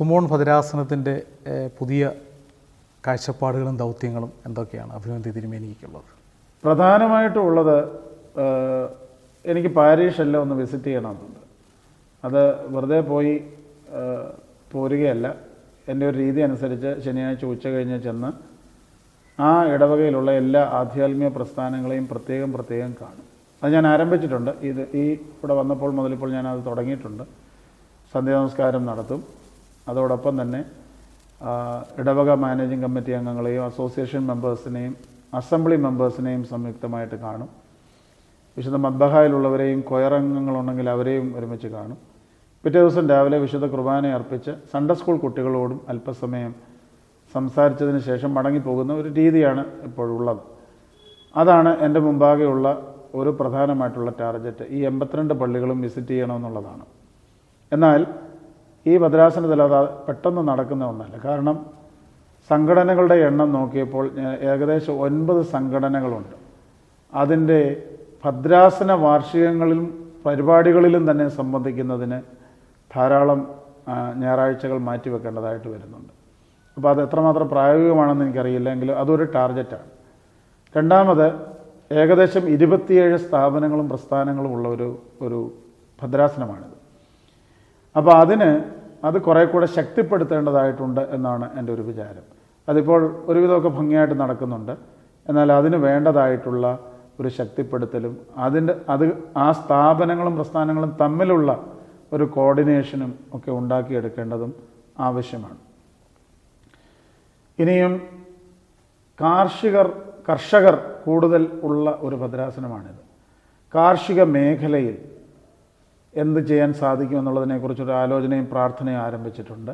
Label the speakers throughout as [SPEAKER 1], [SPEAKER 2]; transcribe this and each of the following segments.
[SPEAKER 1] കുമോൺ ഭദ്രാസനത്തിന്റെ പുതിയ കാഴ്ചപ്പാടുകളും ദൗത്യങ്ങളും എന്തൊക്കെയാണ് അഭിനന്ദി തിരുമേനിക്കുള്ളത്?
[SPEAKER 2] പ്രധാനമായിട്ടും ഉള്ളത് എനിക്ക് പാരീഷ് എല്ലാം ഒന്ന് വിസിറ്റ് ചെയ്യണമെന്നുണ്ട്. അത് വെറുതെ പോയി പോരുകയല്ല. എന്റെ ഒരു രീതി അനുസരിച്ച് ശനിയാഴ്ച ഉച്ച കഴിഞ്ഞ് ചെന്ന് ആ ഇടവകയിലുള്ള എല്ലാ ആധ്യാത്മിക പ്രസ്ഥാനങ്ങളെയും പ്രത്യേകം പ്രത്യേകം കാണും. അത് ഞാൻ ആരംഭിച്ചിട്ടുണ്ട്. ഇത് ഈ ഇവിടെ വന്നപ്പോൾ മുതലിപ്പോൾ ഞാനത് തുടങ്ങിയിട്ടുണ്ട്. സന്ധ്യാനമസ്കാരം നടത്തും. അതോടൊപ്പം തന്നെ ഇടവക മാനേജിംഗ് കമ്മിറ്റി അംഗങ്ങളെയും അസോസിയേഷൻ മെമ്പേഴ്സിനെയും അസംബ്ലി മെമ്പേഴ്സിനെയും സംയുക്തമായിട്ട് കാണും. വിശുദ്ധ മദ്ബഹായിലുള്ളവരെയും കൊയറംഗങ്ങളുണ്ടെങ്കിൽ അവരെയും ഒരുമിച്ച് കാണും. പിറ്റേ ദിവസം രാവിലെ വിശുദ്ധ കുർബാന അർപ്പിച്ച് സൺഡേ സ്കൂൾ കുട്ടികളോടും അല്പസമയം സംസാരിച്ചതിന് ശേഷം മടങ്ങിപ്പോകുന്ന ഒരു രീതിയാണ് ഇപ്പോഴുള്ളത്. അതാണ് എന്റെ മുമ്പാകെയുള്ള ഒരു പ്രധാനമായിട്ടുള്ള ടാർഗറ്റ്. ഈ എൺപത്തിരണ്ട് പള്ളികളും വിസിറ്റ് ചെയ്യണമെന്നുള്ളതാണ്. എന്നാൽ ഈ ഭദ്രാസനത്തിൽ അത് പെട്ടെന്ന് നടക്കുന്ന ഒന്നല്ല. കാരണം സംഘടനകളുടെ എണ്ണം നോക്കിയപ്പോൾ ഏകദേശം ഒൻപത് സംഘടനകളുണ്ട്. അതിന്റെ ഭദ്രാസന വാർഷികങ്ങളിലും പരിപാടികളിലും തന്നെ സംബന്ധിക്കുന്നതിന് ധാരാളം ഞായറാഴ്ചകൾ മാറ്റിവെക്കേണ്ടതായിട്ട് വരുന്നുണ്ട്. അപ്പോൾ അത് എത്രമാത്രം പ്രായോഗികമാണെന്ന് എനിക്കറിയില്ല. എങ്കിലും അതൊരു ടാർഗറ്റാണ്. രണ്ടാമത് ഏകദേശം ഇരുപത്തിയേഴ് സ്ഥാപനങ്ങളും പ്രസ്ഥാനങ്ങളും ഉള്ള ഒരു ഒരു ഭദ്രാസനമാണിത്. അപ്പോൾ അതിന് അത് കുറേ കൂടെ ശക്തിപ്പെടുത്തേണ്ടതായിട്ടുണ്ട് എന്നാണ് എന്റെ ഒരു വിചാരം. അതിപ്പോൾ ഒരുവിധമൊക്കെ ഭംഗിയായിട്ട് നടക്കുന്നുണ്ട്. എന്നാൽ അതിന് വേണ്ടതായിട്ടുള്ള ഒരു ശക്തിപ്പെടുത്തലും അതിന്റെ അത് ആ സ്ഥാപനങ്ങളും പ്രസ്ഥാനങ്ങളും തമ്മിലുള്ള ഒരു കോർഡിനേഷനും ഒക്കെ ഉണ്ടാക്കിയെടുക്കേണ്ടതും ആവശ്യമാണ്. ഇനിയും കാർഷികർ കർഷകർ കൂടുതൽ ഉള്ള ഒരു ഭദ്രാസനമാണിത്. കാർഷിക മേഖലയിൽ എന്ത് ചെയ്യാൻ സാധിക്കും എന്നുള്ളതിനെക്കുറിച്ചൊരു ആലോചനയും പ്രാർത്ഥനയും ആരംഭിച്ചിട്ടുണ്ട്.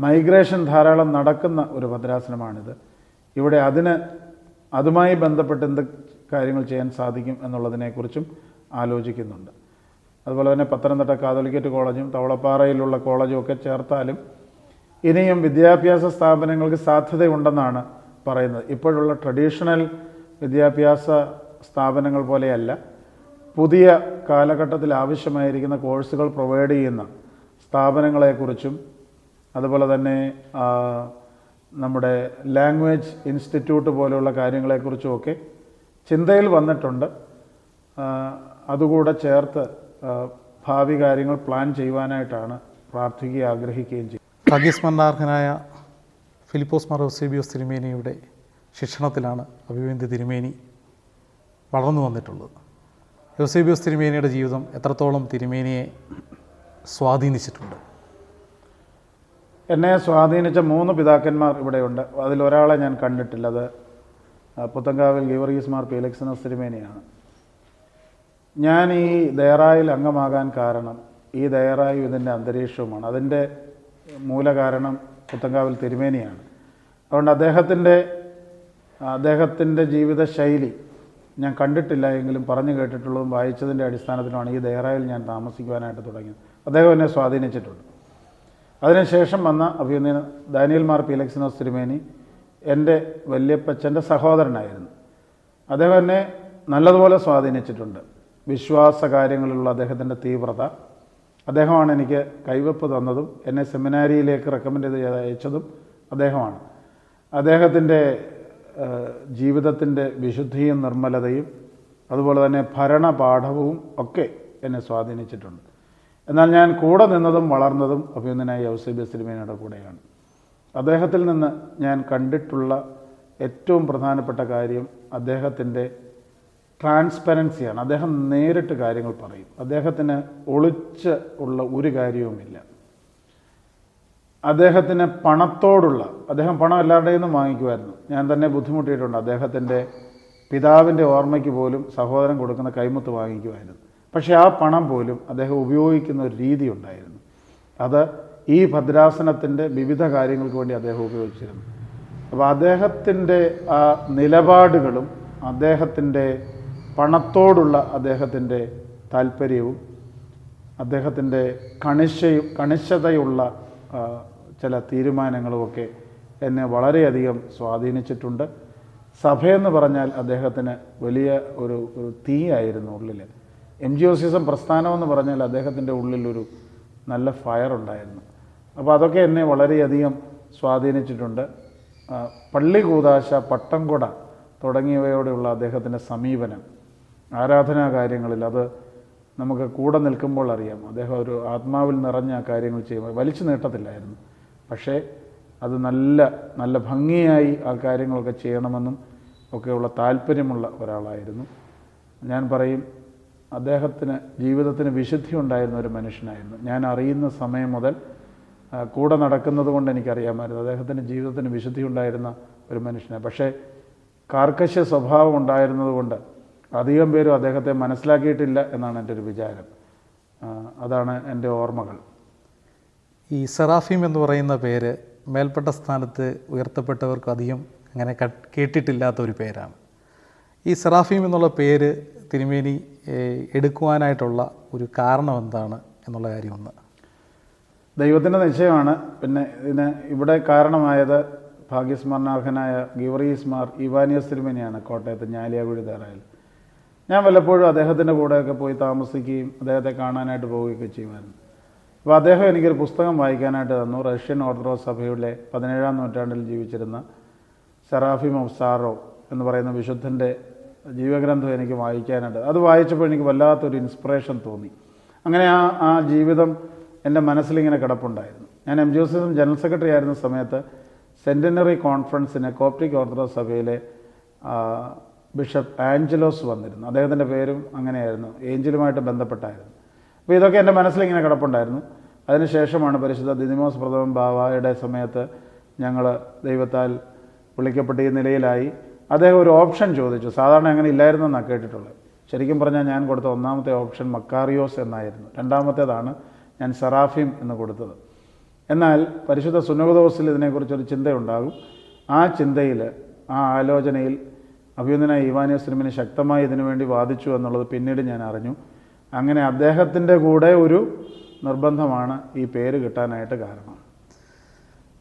[SPEAKER 2] മൈഗ്രേഷൻ ധാരാളം നടക്കുന്ന ഒരു ഭദ്രാസനമാണിത്. ഇവിടെ അതിന് അതുമായി ബന്ധപ്പെട്ട് എന്ത് കാര്യങ്ങൾ ചെയ്യാൻ സാധിക്കും എന്നുള്ളതിനെക്കുറിച്ചും ആലോചിക്കുന്നുണ്ട്. അതുപോലെ തന്നെ പത്തനംതിട്ട കാതോലിക്കറ്റ് കോളേജും തവളപ്പാറയിലുള്ള കോളേജും ഒക്കെ ചേർത്താലും ഇനിയും വിദ്യാഭ്യാസ സ്ഥാപനങ്ങൾക്ക് സാധ്യതയുണ്ടെന്നാണ് പറയുന്നത്. ഇപ്പോഴുള്ള ട്രഡീഷണൽ വിദ്യാഭ്യാസ സ്ഥാപനങ്ങൾ പോലെയല്ല. പുതിയ കാലഘട്ടത്തിൽ ആവശ്യമായിരിക്കുന്ന കോഴ്സുകൾ പ്രൊവൈഡ് ചെയ്യുന്ന സ്ഥാപനങ്ങളെക്കുറിച്ചും അതുപോലെ തന്നെ നമ്മുടെ ലാംഗ്വേജ് ഇൻസ്റ്റിറ്റ്യൂട്ട് പോലെയുള്ള കാര്യങ്ങളെക്കുറിച്ചുമൊക്കെ ചിന്തയിൽ വന്നിട്ടുണ്ട്. അതുകൂടെ ചേർത്ത് ഭാവി കാര്യങ്ങൾ പ്ലാൻ ചെയ്യുവാനായിട്ടാണ് പ്രാർത്ഥിക്കുകയും ആഗ്രഹിക്കുകയും ചെയ്യും
[SPEAKER 1] ഭാഗ്യസ്മരണാർഹനായ ഫിലിപ്പോസ് മാർ ഔസേബിയോസ് തിരുമേനിയുടെ ശിക്ഷണത്തിലാണ് അഭിവേന്ദ്യ തിരുമേനി വളർന്നു വന്നിട്ടുള്ളത്. യോസേബിയോസ് തിരുമേനിയുടെ ജീവിതം എത്രത്തോളം തിരുമേനിയെ സ്വാധീനിച്ചിട്ടുണ്ട്?
[SPEAKER 2] എന്നെ സ്വാധീനിച്ച മൂന്ന് പിതാക്കന്മാർ ഇവിടെയുണ്ട്. അതിലൊരാളെ ഞാൻ കണ്ടിട്ടില്ല. അത് പുത്തങ്കാവിൽ ഗീവർഗീസ് മാർ പീലക്സിനസ് തിരുമേനിയാണ്. ഞാൻ ഈ ദയറായിൽ അംഗമാകാൻ കാരണം ഈ ദയറായും ഇതിന്റെ അന്തരീക്ഷവുമാണ്. അതിന്റെ മൂലകാരണം പുത്തങ്കാവിൽ തിരുമേനിയാണ്. അതുകൊണ്ട് അദ്ദേഹത്തിന്റെ അദ്ദേഹത്തിന്റെ ജീവിത ശൈലി ഞാൻ കണ്ടിട്ടില്ല എങ്കിലും പറഞ്ഞു കേട്ടിട്ടുള്ളതും വായിച്ചതിന്റെ അടിസ്ഥാനത്തിലാണ് ഈ ദയറായിൽ ഞാൻ താമസിക്കുവാനായിട്ട് തുടങ്ങിയത്. അദ്ദേഹം എന്നെ സ്വാധീനിച്ചിട്ടുണ്ട്. അതിനുശേഷം വന്ന അഭിനന്ദ ദാനിയൽ മാർ പീലക്സിനോസ് തിരുമേനി എന്റെ വല്യപ്പച്ചന്റെ സഹോദരനായിരുന്നു. അദ്ദേഹം എന്നെ നല്ലതുപോലെ സ്വാധീനിച്ചിട്ടുണ്ട്. വിശ്വാസ കാര്യങ്ങളിലുള്ള അദ്ദേഹത്തിന്റെ തീവ്രത. അദ്ദേഹമാണ് എനിക്ക് കൈവപ്പ് തന്നതും എന്നെ സെമിനാരിയിലേക്ക് റെക്കമെൻഡ് ചെയ്ത് അയച്ചതും അദ്ദേഹമാണ്. അദ്ദേഹത്തിന്റെ ജീവിതത്തിന്റെ വിശുദ്ധിയും നിർമ്മലതയും അതുപോലെ തന്നെ ഭരണപാഠവും ഒക്കെ എന്നെ സ്വാധീനിച്ചിട്ടുണ്ട്. എന്നാൽ ഞാൻ കൂടെ നിന്നതും വളർന്നതും അഭിനന്ദനായ ഔസേബിയ സിനിമയുടെ കൂടെയാണ്. അദ്ദേഹത്തിൽ നിന്ന് ഞാൻ കണ്ടിട്ടുള്ള ഏറ്റവും പ്രധാനപ്പെട്ട കാര്യം അദ്ദേഹത്തിന്റെ ട്രാൻസ്പെറൻസിയാണ്. അദ്ദേഹം നേരിട്ട് കാര്യങ്ങൾ പറയും. അദ്ദേഹത്തിന് ഒളിച്ച് ഉള്ള ഒരു കാര്യവുമില്ല. അദ്ദേഹത്തിന് പണത്തോടുള്ള അദ്ദേഹം പണം എല്ലാവരുടെയും നിന്നും വാങ്ങിക്കുമായിരുന്നു. ഞാൻ തന്നെ ബുദ്ധിമുട്ടിയിട്ടുണ്ട്. അദ്ദേഹത്തിന്റെ പിതാവിന്റെ ഓർമ്മയ്ക്ക് പോലും സഹോദരൻ കൊടുക്കുന്ന കൈമുത്ത് വാങ്ങിക്കുമായിരുന്നു. പക്ഷേ ആ പണം പോലും അദ്ദേഹം ഉപയോഗിക്കുന്ന ഒരു രീതി ഉണ്ടായിരുന്നു. അത് ഈ ഭദ്രാസനത്തിന്റെ വിവിധ കാര്യങ്ങൾക്ക് വേണ്ടി അദ്ദേഹം ഉപയോഗിച്ചിരുന്നു. അപ്പോൾ അദ്ദേഹത്തിന്റെ ആ നിലപാടുകളും അദ്ദേഹത്തിന്റെ പണത്തോടുള്ള അദ്ദേഹത്തിന്റെ താല്പര്യവും അദ്ദേഹത്തിന്റെ കണിശയും കണിശതയുള്ള ചില തീരുമാനങ്ങളുമൊക്കെ എന്നെ വളരെയധികം സ്വാധീനിച്ചിട്ടുണ്ട്. സഭയെന്ന് പറഞ്ഞാൽ അദ്ദേഹത്തിന് വലിയ ഒരു ഒരു തീയായിരുന്നു ഉള്ളിൽ എം ജി ഒസിസം പ്രസ്ഥാനം എന്ന് പറഞ്ഞാൽ അദ്ദേഹത്തിന്റെ ഉള്ളിലൊരു നല്ല ഫയർ ഉണ്ടായിരുന്നു. അപ്പോൾ അതൊക്കെ എന്നെ വളരെയധികം സ്വാധീനിച്ചിട്ടുണ്ട്. പള്ളി കൂതാശ പട്ടംകുട തുടങ്ങിയവയോടെയുള്ള അദ്ദേഹത്തിന്റെ സമീപനം ആരാധനാ കാര്യങ്ങളിൽ അത് നമുക്ക് കൂടെ നിൽക്കുമ്പോൾ അറിയാം. അദ്ദേഹം ഒരു ആത്മാവിൽ നിറഞ്ഞ കാര്യങ്ങൾ ചെയ്യുമ്പോൾ വലിച്ചു നീട്ടത്തില്ലായിരുന്നു. പക്ഷേ അത് നല്ല നല്ല ഭംഗിയായി ആ കാര്യങ്ങളൊക്കെ ചെയ്യണമെന്നും ഒക്കെയുള്ള താല്പര്യമുള്ള ഒരാളായിരുന്നു. ഞാൻ പറയും അദ്ദേഹത്തിന് ജീവിതത്തിന് വിശുദ്ധി ഉണ്ടായിരുന്ന ഒരു മനുഷ്യനായിരുന്നു. ഞാൻ അറിയുന്ന സമയം മുതൽ കൂടെ നടക്കുന്നത് കൊണ്ട് എനിക്കറിയാമായിരുന്നു. അദ്ദേഹത്തിന്റെ ജീവിതത്തിന് വിശുദ്ധി ഉണ്ടായിരുന്ന ഒരു മനുഷ്യനെ. പക്ഷേ കാർക്കശ്യ സ്വഭാവം ഉണ്ടായിരുന്നതുകൊണ്ട് അധികം പേരും അദ്ദേഹത്തെ മനസ്സിലാക്കിയിട്ടില്ല എന്നാണ് എന്റെ ഒരു വിചാരം. അതാണ് എന്റെ ഓർമ്മകൾ.
[SPEAKER 1] ഈ സെറാഫീം എന്ന് പറയുന്ന പേര് മേൽപ്പെട്ട സ്ഥാനത്ത് ഉയർത്തപ്പെട്ടവർക്ക് അധികം അങ്ങനെ കേട്ടിട്ടില്ലാത്ത ഒരു പേരാണ്. ഈ സെറാഫീം എന്നുള്ള പേര് തിരുമേനി എടുക്കുവാനായിട്ടുള്ള ഒരു കാരണം എന്താണ് എന്നുള്ള കാര്യം ഒന്ന്.
[SPEAKER 2] ദൈവത്തിന്റെ നിശ്ചയമാണ്. പിന്നെ ഇതിന് ഇവിടെ കാരണമായത് ഭാഗ്യസ്മരണാർഹനായ ഗിവറീസ് ഇവാനിയസ് തിരുമേനിയാണ് കോട്ടയത്ത് ഞാലിയാകുഴി തേറായിൽ ഞാൻ വല്ലപ്പോഴും അദ്ദേഹത്തിന്റെ കൂടെയൊക്കെ പോയി താമസിക്കുകയും അദ്ദേഹത്തെ കാണാനായിട്ട് പോവുകയൊക്കെ ചെയ്യുമായിരുന്നു. അപ്പോൾ അദ്ദേഹം എനിക്കൊരു പുസ്തകം വായിക്കാനായിട്ട് തന്നു. റഷ്യൻ ഓർത്തഡോക്സ് സഭയുടെ പതിനേഴാം നൂറ്റാണ്ടിൽ ജീവിച്ചിരുന്ന സെറാഫിം ഓഫ് എന്ന് പറയുന്ന വിശുദ്ധന്റെ ജീവഗ്രന്ഥം എനിക്ക് വായിക്കാനായിട്ട് അത് വായിച്ചപ്പോൾ എനിക്ക് വല്ലാത്തൊരു ഇൻസ്പിറേഷൻ തോന്നി. അങ്ങനെ ആ ആ ജീവിതം എന്റെ മനസ്സിലിങ്ങനെ കിടപ്പുണ്ടായിരുന്നു. ഞാൻ M G S general secretary ആയിരുന്ന സമയത്ത് സെന്റിനറി കോൺഫറൻസിന് കോപ്റ്റിക് ഓർത്തഡോക്സ് സഭയിലെ ബിഷപ്പ് ആഞ്ചലോസ് വന്നിരുന്നു. അദ്ദേഹത്തിന്റെ പേരും അങ്ങനെയായിരുന്നു. ഏഞ്ചലുമായിട്ട് ബന്ധപ്പെട്ടായിരുന്നു. അപ്പോൾ ഇതൊക്കെ എന്റെ മനസ്സിലിങ്ങനെ കിടപ്പുണ്ടായിരുന്നു. അതിനുശേഷമാണ് പരിശുദ്ധ ദിനിമോസ് പ്രഥമൻ ബാവായുടെ സമയത്ത് ഞങ്ങൾ ദൈവത്താൽ വിളിക്കപ്പെട്ട ഈ നിലയിലായി. അദ്ദേഹം ഒരു ഓപ്ഷൻ ചോദിച്ചു. സാധാരണ അങ്ങനെ ഇല്ലായിരുന്നെന്നാണ് കേട്ടിട്ടുള്ളത്. ശരിക്കും പറഞ്ഞാൽ ഞാൻ കൊടുത്ത ഒന്നാമത്തെ ഓപ്ഷൻ മക്കാറിയോസ് എന്നായിരുന്നു. രണ്ടാമത്തേതാണ് ഞാൻ സെറാഫിം എന്ന് കൊടുത്തത്. എന്നാൽ പരിശുദ്ധ സുനകദോസിൽ ഇതിനെക്കുറിച്ചൊരു ചിന്തയുണ്ടാകും. ആ ചിന്തയിൽ ആ ആലോചനയിൽ അഭിനന്ദന ഇവാനിയസ് സിനിമിനെ ശക്തമായി ഇതിനുവേണ്ടി വാദിച്ചു എന്നുള്ളത് പിന്നീട് ഞാൻ അറിഞ്ഞു. അങ്ങനെ അദ്ദേഹത്തിന്റെ കൂടെ ഒരു നിർബന്ധമാണ് ഈ പേര് കിട്ടാനായിട്ട് കാരണം.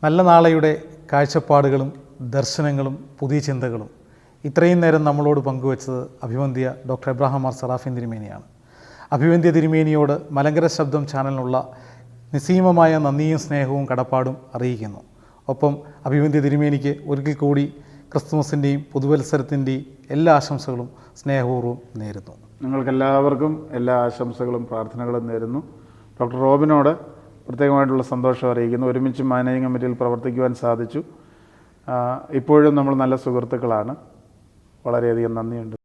[SPEAKER 1] നല്ല നാളെയുടെ കാഴ്ചപ്പാടുകളും ദർശനങ്ങളും പുതിയ ചിന്തകളും. ഇത്രയും നേരം നമ്മളോട് പങ്കുവച്ചത് അഭിവന്ധ്യ ഡോക്ടർ എബ്രാഹിം മാർ സറാഫിൻ തിരുമേനിയാണ്. അഭിവന്ധ്യ തിരുമേനിയോട് മലങ്കര ശബ്ദം ചാനലിനുള്ള നിസ്സീമമായ നന്ദിയും സ്നേഹവും കടപ്പാടും അറിയിക്കുന്നു. ഒപ്പം അഭിവന്ധ്യ തിരുമേനിക്ക് ഒരിക്കൽ കൂടി ക്രിസ്തുമസിന്റെയും പുതുവത്സരത്തിന്റെയും എല്ലാ ആശംസകളും സ്നേഹപൂർവം നേരുന്നു.
[SPEAKER 2] നിങ്ങൾക്കെല്ലാവർക്കും എല്ലാ ആശംസകളും പ്രാർത്ഥനകളും നേരുന്നു. ഡോക്ടർ റോബിനോട് പ്രത്യേകമായിട്ടുള്ള സന്തോഷം അറിയിക്കുന്നു. ഒരുമിച്ച് മാനേജിംഗ് കമ്മിറ്റിയിൽ പ്രവർത്തിക്കുവാൻ സാധിച്ചു. ഇപ്പോഴും നമ്മൾ നല്ല സുഹൃത്തുക്കളാണ്. വളരെയധികം നന്ദിയുണ്ട്.